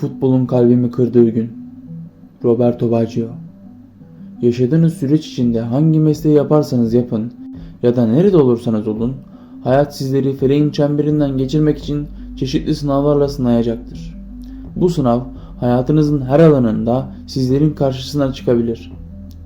Futbolun kalbimi kırdığı gün. Roberto Baggio. Yaşadığınız süreç içinde hangi mesleği yaparsanız yapın ya da nerede olursanız olun, hayat sizleri feleğin çemberinden geçirmek için çeşitli sınavlarla sınayacaktır. Bu sınav hayatınızın her alanında sizlerin karşısına çıkabilir.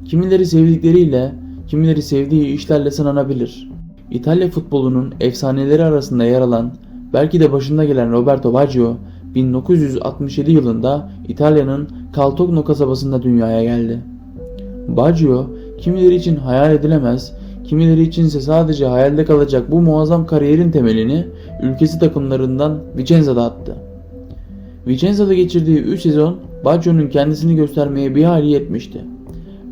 Kimileri sevdikleriyle, kimileri sevdiği işlerle sınanabilir. İtalya futbolunun efsaneleri arasında yer alan, belki de başında gelen Roberto Baggio, 1967 yılında İtalya'nın Caltogno kasabasında dünyaya geldi. Baggio, kimileri için hayal edilemez, kimileri içinse sadece hayalde kalacak bu muazzam kariyerin temelini ülkesi takımlarından Vicenza'da attı. Vicenza'da geçirdiği 3 sezon Baggio'nun kendisini göstermeye bir hali yetmişti.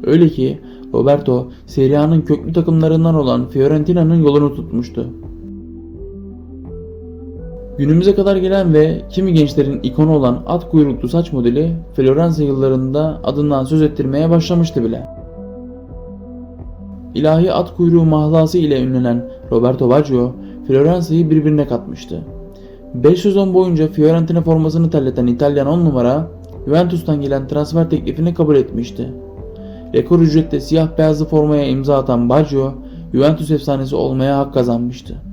Öyle ki Roberto Serie A'nın köklü takımlarından olan Fiorentina'nın yolunu tutmuştu. Günümüze kadar gelen ve kimi gençlerin ikonu olan at kuyruklu saç modeli Floransa yıllarında adından söz ettirmeye başlamıştı bile. İlahi at kuyruğu mahlası ile ünlenen Roberto Baggio, Floransa'yı birbirine katmıştı. 5 sezon boyunca Fiorentina formasını terleten İtalyan 10 numara, Juventus'tan gelen transfer teklifini kabul etmişti. Rekor ücretle siyah beyazlı formaya imza atan Baggio, Juventus efsanesi olmaya hak kazanmıştı.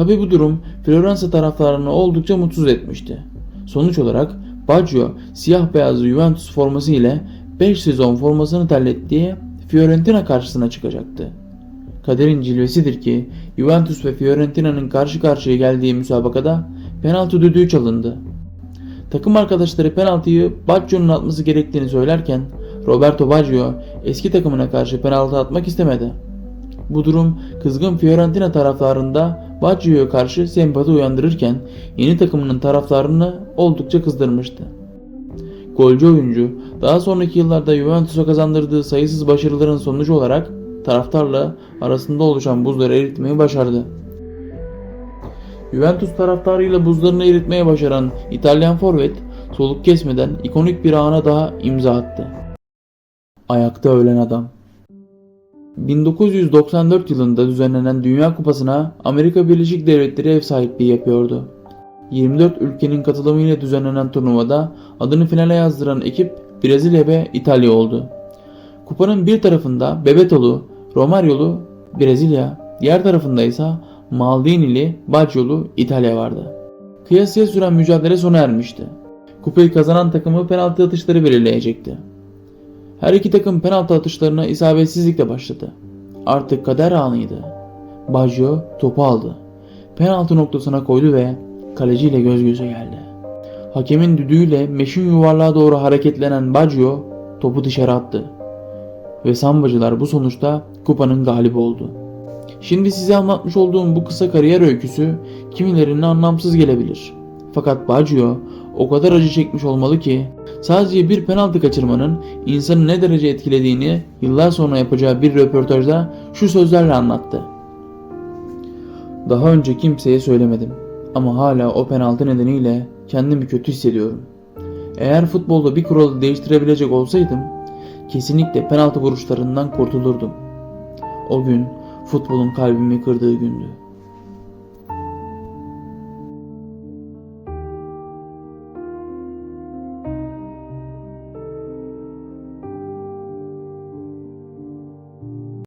Tabi bu durum Floransa taraftarını oldukça mutsuz etmişti. Sonuç olarak Baggio siyah beyazlı Juventus forması ile 5 sezon formasını terlettiği Fiorentina karşısına çıkacaktı. Kaderin cilvesidir ki Juventus ve Fiorentina'nın karşı karşıya geldiği müsabakada penaltı düdüğü çalındı. Takım arkadaşları penaltıyı Baggio'nun atması gerektiğini söylerken Roberto Baggio eski takımına karşı penaltı atmak istemedi. Bu durum kızgın Fiorentina taraftarında Baggio'ya karşı sempati uyandırırken yeni takımının taraftarını oldukça kızdırmıştı. Golcü oyuncu daha sonraki yıllarda Juventus'a kazandırdığı sayısız başarıların sonucu olarak taraftarla arasında oluşan buzları eritmeyi başardı. Juventus taraftarıyla buzlarını eritmeye başaran İtalyan forvet soluk kesmeden ikonik bir ana daha imza attı. Ayakta ölen adam. 1994 yılında düzenlenen Dünya Kupası'na Amerika Birleşik Devletleri ev sahipliği yapıyordu. 24 ülkenin katılımıyla düzenlenen turnuvada adını finale yazdıran ekip Brezilya ve İtalya oldu. Kupanın bir tarafında Bebetolu, Romaryolu Brezilya, diğer tarafında ise Maldini'li Baggiolu İtalya vardı. Kıyasıya süren mücadele sona ermişti. Kupayı kazanan takımı penaltı atışları belirleyecekti. Her iki takım penaltı atışlarına isabetsizlikle başladı. Artık kader anıydı. Baggio topu aldı. Penaltı noktasına koydu ve kaleciyle göz göze geldi. Hakemin düdüğüyle meşin yuvarlığa doğru hareketlenen Baggio topu dışarı attı. Ve sambacılar bu sonuçta kupanın galibi oldu. Şimdi size anlatmış olduğum bu kısa kariyer öyküsü kimilerine anlamsız gelebilir. Fakat Baggio o kadar acı çekmiş olmalı ki sadece bir penaltı kaçırmanın insanı ne derece etkilediğini yıllar sonra yapacağı bir röportajda şu sözlerle anlattı. Daha önce kimseye söylemedim ama hala o penaltı nedeniyle kendimi kötü hissediyorum. Eğer futbolda bir kuralı değiştirebilecek olsaydım kesinlikle penaltı vuruşlarından kurtulurdum. O gün futbolun kalbimi kırdığı gündü.